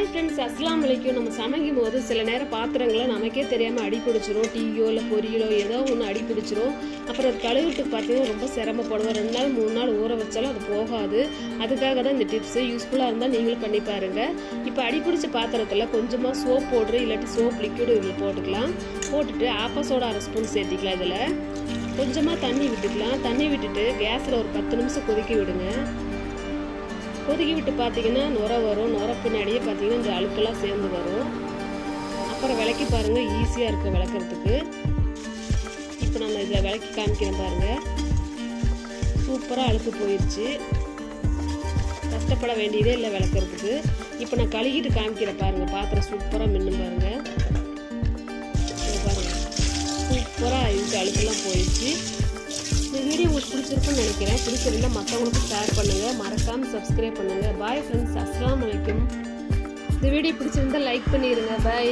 Hi friends அஸ்லாம் வலைக்கும் நம்ம சமைக்கும் போது சில நேரம் பாத்திரங்களை நமக்கே தெரியாமல் அடி பிடிச்சிரும். டீயோ இல்லை பொரியலோ ஏதோ ஒன்று அடி பிடிச்சிரும். அப்புறம் அது கழுவுறதுக்கு பார்த்தீங்கன்னா ரொம்ப சிரமப்படுவோம். ரெண்டு நாள் மூணு நாள் ஊற வச்சாலும் அது போகாது. அதுக்காக தான் இந்த டிப்ஸு யூஸ்ஃபுல்லாக இருந்தால் நீங்களும் பண்ணி பாருங்கள் இப்போ அடி பிடிச்ச பாத்திரத்தில் கொஞ்சமாக சோப் பவுட்ரு இல்லாட்டி சோப் லிக்விடு இதில் போட்டுக்கலாம். போட்டுட்டு ஆப்பசோட அரை ஸ்பூன் சேர்த்திக்கலாம் இதில். கொஞ்சமாக தண்ணி விட்டுக்கலாம். தண்ணி விட்டுட்டு கேஸில் ஒரு பத்து நிமிஷம் கொதிக்க விடுங்க. கொதிக்கி விட்டு பார்த்தீங்கன்னா நுர வரும். நுர பின்னாடியே பார்த்தீங்கன்னா இந்த அழுக்கெல்லாம் சேர்ந்து வரும். அப்புறம் விளக்கி பாருங்கள் ஈஸியாக இருக்குது விளக்குறதுக்கு. இப்போ நம்ம இதில் விளக்கி காமிக்கிறேன் பாருங்கள் சூப்பராக அழுக்கு போயிடுச்சு கஷ்டப்பட வேண்டியதே இல்லை விளக்குறதுக்கு. இப்போ நான் கழுகிட்டு காமிக்கிறேன் பாருங்கள் பாத்திரம் சூப்பராக மின்னு பாருங்கள் பிடிச்சிருக்குன்னு நினைக்கிறேன். பிடிச்சிருந்தால் மற்றவங்களுக்கும் ஷேர் பண்ணுங்கள் மறக்காமல் சப்ஸ்கிரைப் பண்ணுங்கள் பாய் ஃப்ரெண்ட்ஸ் அஸ்லாம் வலைக்கும் இந்த வீடியோ பிடிச்சிருந்தா லைக் பண்ணிடுங்க பாய்